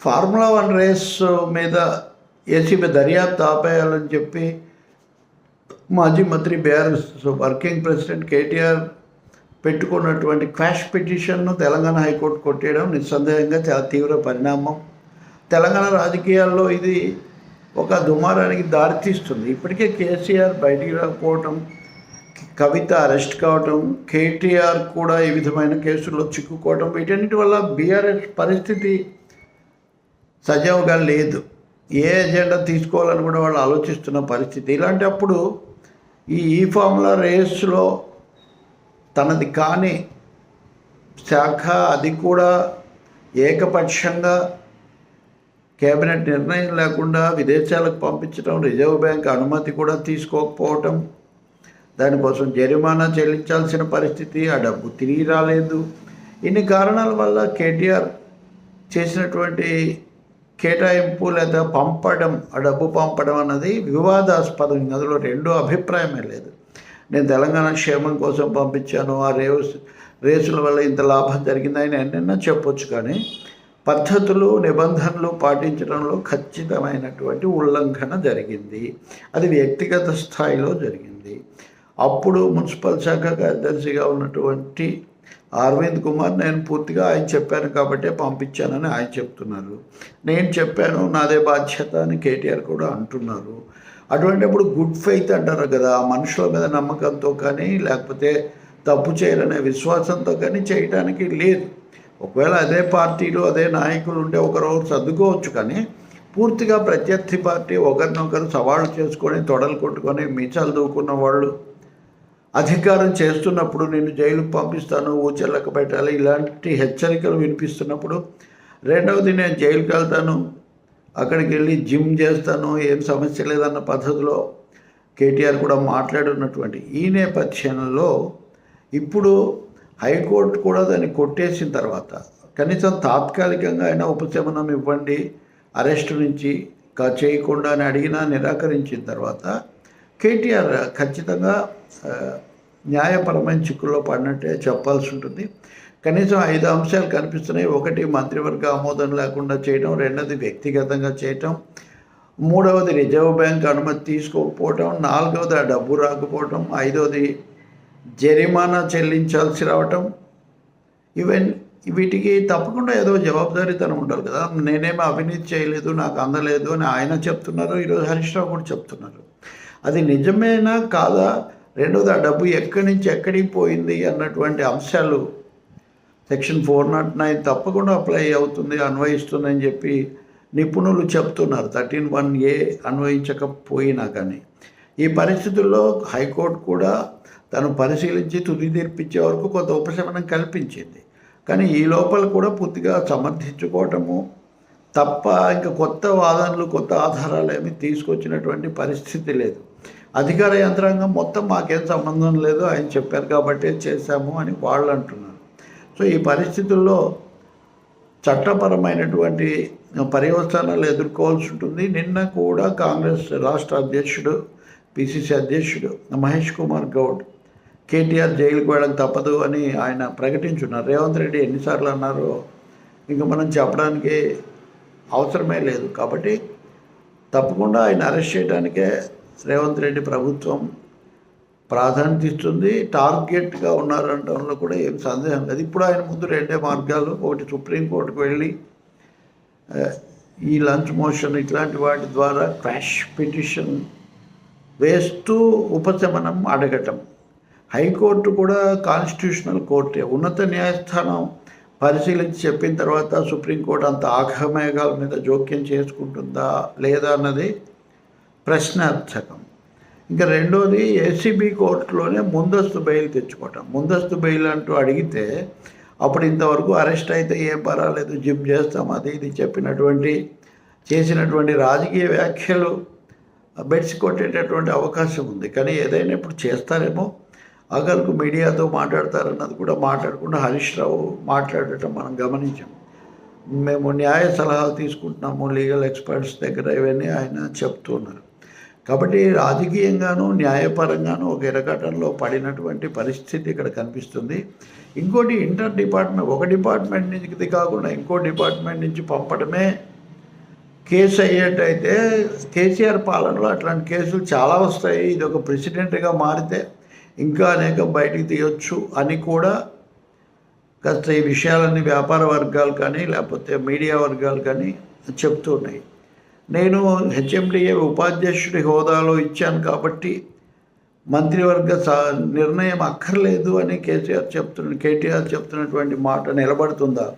Formula one race మీద ACB దర్యాప్తు ఆపేయాలని చెప్పి మాజీ మంత్రి బీఆర్ఎస్ వర్కింగ్ ప్రెసిడెంట్ కేటీఆర్ పెట్టుకున్నటువంటి క్వాష్ పిటిషన్ను తెలంగాణ హైకోర్టు కొట్టేయడం నిస్సందేహంగా చాలా తీవ్ర పరిణామం. తెలంగాణ రాజకీయాల్లో ఇది ఒక దుమారానికి దారితీస్తుంది ఇప్పటికే కేసీఆర్ బయటికి రాకపోవటం కవిత అరెస్ట్ కావటం కేటీఆర్ కూడా ఈ విధమైన కేసుల్లో చిక్కుకోవటం వీటన్నిటి వల్ల బీఆర్ఎస్ పరిస్థితి సజావుగా లేదు. ఏ ఎజెండా తీసుకోవాలని కూడా వాళ్ళు ఆలోచిస్తున్న పరిస్థితి. ఇలాంటప్పుడు ఈ ఈ ఫార్ములా రేస్లో తనది కాని శాఖ అది కూడా ఏకపక్షంగా కేబినెట్ నిర్ణయం లేకుండా విదేశాలకు పంపించడం రిజర్వ్ బ్యాంక్ అనుమతి కూడా తీసుకోకపోవటం దానికోసం జరిమానా చెల్లించాల్సిన పరిస్థితి ఆ డబ్బు తిరిగి రాలేదు. ఇన్ని కారణాల వల్ల కేటీఆర్ చేసినటువంటి కేటాయింపు లేదా పంపడం ఆ డబ్బు పంపడం అన్నది వివాదాస్పదం. అందులో రెండో అభిప్రాయమే లేదు. నేను తెలంగాణ క్షేమం కోసం పంపించాను. ఆ రేస్ రేసుల వల్ల ఇంత లాభం జరిగిందని ఎన్నైనా చెప్పొచ్చు కానీ పద్ధతులు నిబంధనలు పాటించడంలో ఖచ్చితమైనటువంటి ఉల్లంఘన జరిగింది. అది వ్యక్తిగత స్థాయిలో జరిగింది. అప్పుడు మున్సిపల్ శాఖ కార్యదర్శిగా ఉన్నటువంటి అరవింద్ కుమార్ నేను పూర్తిగా ఆయన చెప్పాను కాబట్టే పంపించానని ఆయన చెప్తున్నారు. నేను చెప్పాను నాదే బాధ్యత అని కేటీఆర్ కూడా అంటున్నారు. అటువంటిప్పుడు గుడ్ ఫెయిత్ అంటారు కదా ఆ మనుషుల మీద నమ్మకంతో కానీ లేకపోతే తప్పు చేయాలనే విశ్వాసంతో కానీ చేయడానికి లేదు. ఒకవేళ అదే పార్టీలో అదే నాయకులు ఉంటే ఒకరు సర్దుకోవచ్చు కానీ పూర్తిగా ప్రత్యర్థి పార్టీ ఒకరినొకరు సవాళ్ళు చేసుకొని తొడలు కొట్టుకొని మీసాలు దూకున్న వాళ్ళు అధికారం చేస్తున్నప్పుడు నేను జైలుకు పంపిస్తాను ఊచర్లకు పెట్టాలి ఇలాంటి హెచ్చరికలు వినిపిస్తున్నప్పుడు రెండవది నేను జైలుకి వెళ్తాను అక్కడికి వెళ్ళి జిమ్ చేస్తాను ఏం సమస్య లేదన్న పద్ధతిలో కేటీఆర్ కూడా మాట్లాడున్నటువంటి ఈ నేపథ్యంలో ఇప్పుడు హైకోర్టు కూడా దాన్ని కొట్టేసిన తర్వాత కనీసం తాత్కాలికంగా అయినా ఉపశమనం ఇవ్వండి అరెస్టు నుంచి క చేయకుండా అని అడిగినా నిరాకరించిన తర్వాత కేటీఆర్ ఖచ్చితంగా న్యాయపరమైన చిక్కుల్లో పడినట్టే చెప్పాల్సి ఉంటుంది. కనీసం ఐదు అంశాలు కనిపిస్తున్నాయి. ఒకటి మంత్రివర్గ ఆమోదం లేకుండా చేయడం రెండవది వ్యక్తిగతంగా చేయటం. మూడవది రిజర్వ్ బ్యాంక్ అనుమతి తీసుకోకపోవటం. నాలుగవది ఆ డబ్బు రాకపోవటం. ఐదవది జరిమానా చెల్లించాల్సి రావటం. ఈవెన్ వీటికి తప్పకుండా ఏదో జవాబుదారీతనం ఉండాలి కదా. నేనేమి అవినీతి చేయలేదు నాకు అందలేదు అని ఆయన చెప్తున్నారు. ఈరోజు హరీష్ రావు కూడా చెప్తున్నారు. అది నిజమేనా కాదా? రెండవది ఆ డబ్బు ఎక్కడి నుంచి ఎక్కడికి పోయింది అన్నటువంటి అంశాలు సెక్షన్ ఫోర్ నాట్ నైన్ తప్పకుండా అప్లై అవుతుంది అన్వయిస్తుందని చెప్పి నిపుణులు చెప్తున్నారు. థర్టీన్ వన్ ఏ అన్వయించకపోయినా కానీ. ఈ పరిస్థితుల్లో హైకోర్టు కూడా తను పరిశీలించి తుది తీర్పిచ్చే వరకు కొంత ఉపశమనం కల్పించింది. కానీ ఈ లోపల కూడా పూర్తిగా సమర్థించుకోవటము తప్ప ఇంకా కొత్త వాదనలు కొత్త ఆధారాలు ఏమి తీసుకొచ్చినటువంటి పరిస్థితి లేదు. అధికార యంత్రాంగం మొత్తం మాకేం సంబంధం లేదు ఆయన చెప్పారు కాబట్టే చేశాము అని వాళ్ళు అంటున్నారు. సో ఈ పరిస్థితుల్లో చట్టపరమైనటువంటి పర్యవసానాలు ఎదుర్కోవాల్సి ఉంటుంది. నిన్న కూడా కాంగ్రెస్ రాష్ట్ర అధ్యక్షుడు పిసిసి అధ్యక్షుడు మహేష్ కుమార్ గౌడ్ కేటీఆర్ జైలుకు వెళ్ళక తప్పదు అని ఆయన ప్రకటించున్నారు. రేవంత్ రెడ్డి ఎన్నిసార్లు అన్నారో ఇంకా మనం చెప్పడానికి అవసరమే లేదు. కాబట్టి తప్పకుండా ఆయన అరెస్ట్ చేయడానికే రేవంత్ రెడ్డి ప్రభుత్వం ప్రాధాన్యత ఇస్తుంది టార్గెట్గా ఉన్నారనడంలో కూడా ఏం సందేహం లేదు. ఇప్పుడు ఆయన ముందు రెండే మార్గాలు ఒకటి సుప్రీంకోర్టుకు వెళ్ళి ఈ లంచ్ మోషన్ ఇట్లాంటి వాటి ద్వారా క్రాష్ పిటిషన్ వేస్తూ ఉపశమనం అడగటం. హైకోర్టు కూడా కాన్స్టిట్యూషనల్ కోర్టే ఉన్నత న్యాయస్థానం పరిశీలించి చెప్పిన తర్వాత సుప్రీంకోర్టు అంత ఆఘమేఘాల మీద జోక్యం చేసుకుంటుందా లేదా అన్నది ప్రశ్నార్థకం. ఇంకా రెండోది ఏసీబీ కోర్టులోనే ముందస్తు బెయిల్ తెచ్చుకోవటం. ముందస్తు బెయిల్ అంటూ అడిగితే అప్పుడు ఇంతవరకు అరెస్ట్ అయితే ఏం పర్వాలేదు జిమ్ చేస్తాం అది ఇది చెప్పినటువంటి చేసినటువంటి రాజకీయ వ్యాఖ్యలు బెడ్స్ కొట్టేటటువంటి అవకాశం ఉంది. కానీ ఏదైనా ఇప్పుడు చేస్తారేమో అగలకు మీడియాతో మాట్లాడతారన్నది కూడా మాట్లాడకుండా హరీష్ రావు మాట్లాడటం మనం గమనించాం. మేము న్యాయ సలహాలు తీసుకుంటున్నాము లీగల్ ఎక్స్పర్ట్స్ దగ్గర ఇవన్నీ ఆయన చెప్తున్నారు కాబట్టి రాజకీయంగాను న్యాయపరంగాను ఒక ఇరకటంలో పడినటువంటి పరిస్థితి ఇక్కడ కనిపిస్తుంది. ఇంకోటి ఇంటర్ డిపార్ట్మెంట్ ఒక డిపార్ట్మెంట్ నుంచి కాకుండా ఇంకో డిపార్ట్మెంట్ నుంచి పంపడమే కేసు అయ్యేటైతే కేసీఆర్ పాలనలో అట్లాంటి కేసులు చాలా వస్తాయి. ఇది ఒక ప్రెసిడెంట్గా మారితే ఇంకా అనేక బయటికి తీయొచ్చు అని కూడా కాస్త ఈ విషయాలన్నీ వ్యాపార వర్గాలు కానీ లేకపోతే మీడియా వర్గాలు కానీ చెప్తూ ఉన్నాయి. నేను హెచ్ఎండిఏ ఉపాధ్యక్షుడి హోదాలో ఇచ్చాను కాబట్టి మంత్రివర్గ స- నిర్ణయం అక్కర్లేదు అని కేసీఆర్ చెప్తున్న కేటీఆర్ చెప్తున్నటువంటి మాట నిలబడుతుందా?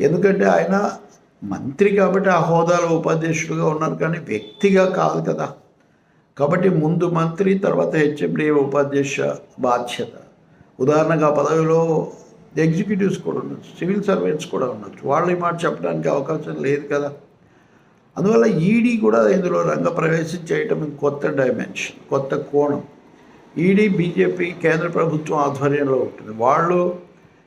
ఎందుకంటే ఆయన మంత్రి కాబట్టి ఆ హోదాలో ఉపాధ్యక్షుడిగా ఉన్నారు కానీ వ్యక్తిగా కాదు కదా. కాబట్టి ముందు మంత్రి తర్వాత హెచ్ఎండిఏ ఉపాధ్యక్ష బాధ్యత. ఉదాహరణగా పదవిలో ఎగ్జిక్యూటివ్స్ కూడా ఉండొచ్చు సివిల్ సర్వెంట్స్ కూడా ఉండొచ్చు. వాళ్ళు ఈ మాట చెప్పడానికి అవకాశం లేదు కదా. అందువల్ల ఈడీ కూడా ఇందులో రంగప్రవేశం చేయటం కొత్త డైమెన్షన్ కొత్త కోణం. ఈడీ బీజేపీ కేంద్ర ప్రభుత్వం ఆధ్వర్యంలో ఉంటుంది. వాళ్ళు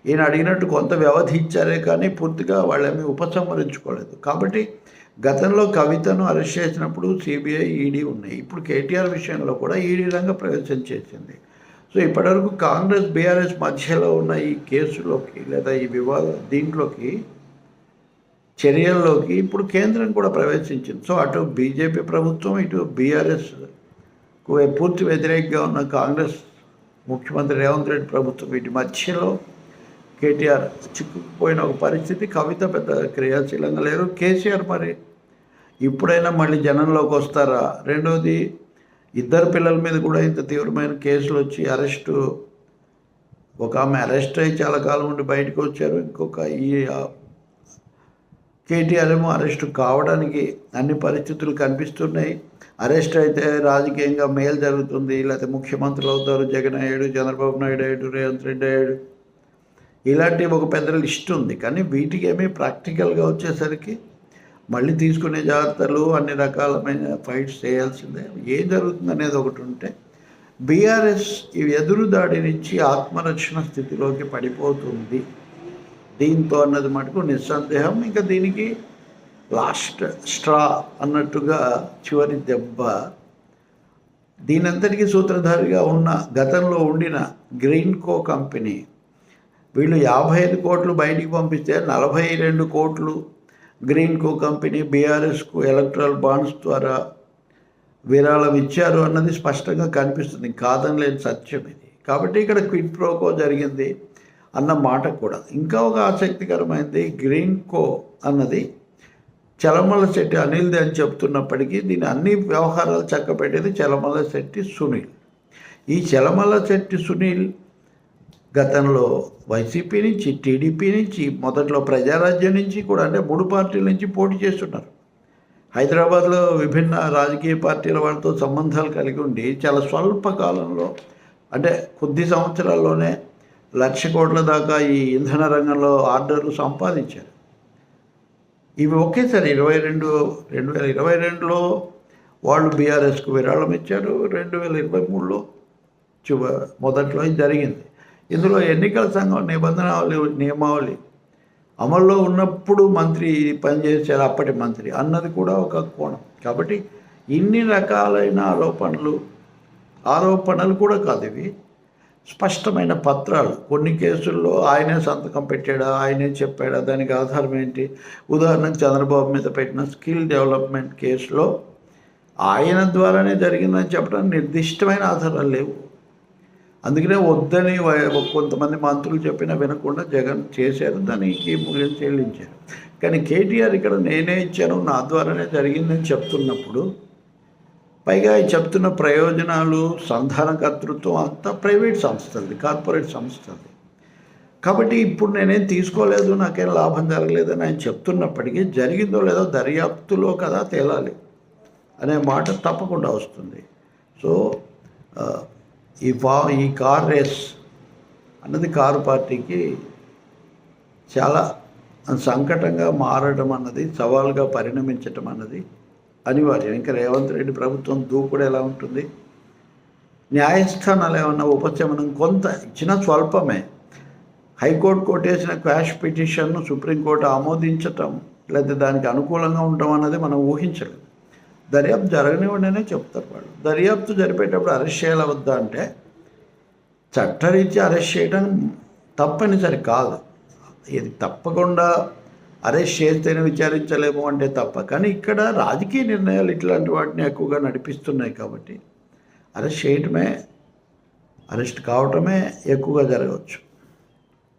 ఈయన అడిగినట్టు కొంత వ్యవధి ఇచ్చారే కానీ పూర్తిగా వాళ్ళేమీ ఉపసంహరించుకోలేదు. కాబట్టి గతంలో కవితను అరెస్ట్ చేసినప్పుడు సిబిఐ ఈడీ ఉన్నాయి. ఇప్పుడు కేటీఆర్ విషయంలో కూడా ఈడీ రంగ ప్రవేశం చేసింది. సో ఇప్పటివరకు కాంగ్రెస్ బీఆర్ఎస్ మధ్యలో ఉన్న ఈ కేసులోకి లేదా ఈ వివాద దీంట్లోకి చర్యల్లోకి ఇప్పుడు కేంద్రం కూడా ప్రవేశించింది. సో అటు బీజేపీ ప్రభుత్వం ఇటు బీఆర్ఎస్ పూర్తి వ్యతిరేకంగా ఉన్న కాంగ్రెస్ ముఖ్యమంత్రి రేవంత్ రెడ్డి ప్రభుత్వం వీటి మధ్యలో కేటీఆర్ చిక్కుకుపోయిన ఒక పరిస్థితి. కవిత పెద్ద క్రియాశీలంగా లేరు. కేసీఆర్ మరి ఇప్పుడైనా మళ్ళీ జనంలోకి వస్తారా? రెండవది ఇద్దరు పిల్లల మీద కూడా ఇంత తీవ్రమైన కేసులు వచ్చి అరెస్టు ఒక ఆమె అరెస్ట్ అయ్యి చాలా కాలం ఉండి బయటకు వచ్చారు. ఇంకొక ఈ కేటీఆర్ ఏమో అరెస్ట్ కావడానికి అన్ని పరిస్థితులు కనిపిస్తున్నాయి. అరెస్ట్ అయితే రాజకీయంగా మేలు జరుగుతుంది. లేకపోతే ముఖ్యమంత్రులు అవుతారు. జగన్ అయ్యాడు చంద్రబాబు నాయుడు అయ్యాడు రేవంత్ రెడ్డి అయ్యాడు. ఇలాంటి ఒక పెద్ద లిస్ట్ ఉంది. కానీ వీటికి ఏమీ ప్రాక్టికల్గా వచ్చేసరికి మళ్ళీ తీసుకునే జాగ్రత్తలు అన్ని రకాలమైన ఫైట్స్ చేయాల్సిందే. ఏం జరుగుతుంది అనేది ఒకటి ఉంటే బీఆర్ఎస్ ఈ ఎదురు దాడి నుంచి ఆత్మరక్షణ స్థితిలోకి పడిపోతుంది. దీంతో అన్నది మటుకు నిస్సందేహం. ఇంకా దీనికి లాస్ట్ స్ట్రా అన్నట్టుగా చివరి దెబ్బ. దీనంతటికీ సూత్రధారిగా ఉన్న గతంలో ఉండిన గ్రీన్ కో కంపెనీ వీళ్ళు యాభై ఐదు కోట్లు బయటికి పంపిస్తే నలభై రెండు కోట్లు గ్రీన్ కో కంపెనీ బీఆర్ఎస్కు ఎలక్ట్రల్ బాండ్స్ ద్వారా విరాళం ఇచ్చారు అన్నది స్పష్టంగా కనిపిస్తుంది. కాదని లేని సత్యం ఇది. కాబట్టి ఇక్కడ క్విడ్ ప్రోకో జరిగింది. అన్న మాట కూడా. ఇంకా ఒక ఆసక్తికరమైనది గ్రీన్ కో అన్నది చలమల శెట్టి అనిల్ది అని చెప్తున్నప్పటికీ దీని అన్ని వ్యవహారాలు చక్కబెట్టేది చలమల శెట్టి సునీల్. ఈ చలమల శెట్టి సునీల్ గతంలో వైసీపీ నుంచి టీడీపీ నుంచి మొదట్లో ప్రజారాజ్యం నుంచి కూడా అంటే మూడు పార్టీల నుంచి పోటీ చేస్తున్నారు. హైదరాబాద్లో విభిన్న రాజకీయ పార్టీల వాళ్ళతో సంబంధాలు కలిగి ఉండి చాలా స్వల్ప కాలంలో అంటే కొద్ది సంవత్సరాల్లోనే లక్ష కోట్ల దాకా ఈ ఇంధన రంగంలో ఆర్డర్లు సంపాదించారు. ఇవి ఒకేసారి ఇరవై రెండు రెండు వేల ఇరవై రెండులో వాళ్ళు బీఆర్ఎస్కు విరాళం ఇచ్చారు. రెండు వేల ఇరవై మూడులో చివ మొదట్లో జరిగింది. ఇందులో ఎన్నికల సంఘం నిబంధనావళి నియమావళి అమల్లో ఉన్నప్పుడు మంత్రి పనిచేశారు అప్పటి మంత్రి అన్నది కూడా ఒక కోణం. కాబట్టి ఇన్ని రకాలైన ఆరోపణలు ఆరోపణలు కూడా కాదు ఇవి. స్పష్టమైన పత్రాలు. కొన్ని కేసుల్లో ఆయనే సంతకం పెట్టాడా ఆయనే చెప్పాడా దానికి ఆధారం ఏంటి? ఉదాహరణకు చంద్రబాబు మీద పెట్టిన స్కిల్ డెవలప్మెంట్ కేసులో ఆయన ద్వారానే జరిగిందని చెప్పడానికి నిర్దిష్టమైన ఆధారాలు లేవు. అందుకనే వద్దని కొంతమంది మంత్రులు చెప్పినా వినకుండా జగన్ చేశారు దానికి మూల్యం చెల్లించారు. కానీ కేటీఆర్ ఇక్కడ నేనే ఇచ్చాను నా ద్వారానే జరిగిందని చెప్తున్నప్పుడు పైగా చెప్తున్న ప్రయోజనాలు సంధానకర్తృత్వం అంతా ప్రైవేట్ సంస్థలది కార్పొరేట్ సంస్థది కాబట్టి ఇప్పుడు నేనేం తీసుకోలేదు నాకేం లాభం జరగలేదని ఆయన చెప్తున్నప్పటికీ జరిగిందో లేదో దర్యాప్తులో కదా తేలాలి అనే మాట తప్పకుండా వస్తుంది. సో ఈ ఫా ఈ కార్ రేస్ అన్నది కారు పార్టీకి చాలా సంకటంగా మారడం అన్నది సవాల్గా పరిణమించటం అన్నది అనివార్యం. ఇంకా రేవంత్ రెడ్డి ప్రభుత్వం దూకుడు ఎలా ఉంటుంది? న్యాయస్థానాలు ఏమన్నా ఉపశమనం కొంత ఇచ్చిన స్వల్పమే. హైకోర్టు కొట్టేసిన క్వాష్ పిటిషన్ను సుప్రీంకోర్టు ఆమోదించటం లేదా దానికి అనుకూలంగా ఉండటం అన్నది మనం ఊహించలేదు దర్యాప్తు జరగనివ్వండినే చెప్తారు వాళ్ళు. దర్యాప్తు జరిపేటప్పుడు అరెస్ట్ చేయాల వద్దా అంటే చట్టరీత్యా అరెస్ట్ చేయడం తప్పనిసరి కాదు. ఇది తప్పకుండా అరెస్ట్ చేస్తేనే విచారించలేము అంటే తప్ప. కానీ ఇక్కడ రాజకీయ నిర్ణయాలు ఇట్లాంటి వాటిని ఎక్కువగా నడిపిస్తున్నాయి కాబట్టి అరెస్ట్ చేయటమే అరెస్ట్ కావటమే ఎక్కువగా జరగవచ్చు.